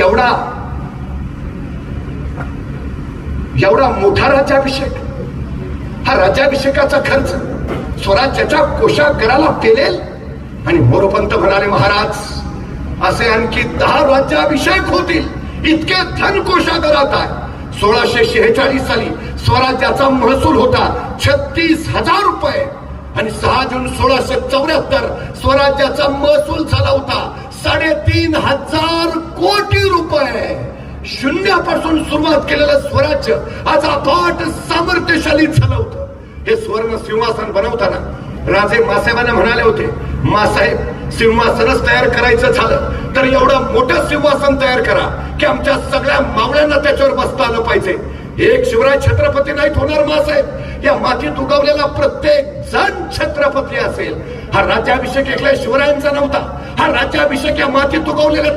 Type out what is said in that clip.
एवढा एवढा मोठा राज्याभिषेक हा राज्याभिषेकाचा खर्च स्वराज्याच्या कोशागराला पेलेल. आणि मोरपंत म्हणाले महाराज असे आणखी दहा राज्याभिषेक होतील. इतके धन कोशागरात आहे. सोळाशे शेहेचाळीस साली स्वराज्याचा महसूल होता छत्तीस हजार रुपये. आणि सहा जून सोळाशे चौऱ्याहत्तर स्वराज्याचा महसूल झाला. साडेतीन हजार कोटी रुपये शून्यापासून सुरुवात केलेलं स्वराज्य आज अफाट सामर्थ्यशाली झालं होतं. हे स्वर्ण सिंहासन बनवताना राजे मासाहेबांना म्हणाले होते मासाहेब सिंहासनच तयार करायचं झालं तर एवढं मोठं सिंहासन तयार करा की आमच्या सगळ्या मावळ्यांना त्याच्यावर बसता आलं पाहिजे. एक शिवराय छत्रपती नाहीत होणार मासाहेब. या मातीत उगवलेला प्रत्येक जण छत्रपती असेल. हा राज्याभिषेक एकल्या शिवरायांचा नव्हता. हा राज्याभिषेक या मातीत उगवलेल्या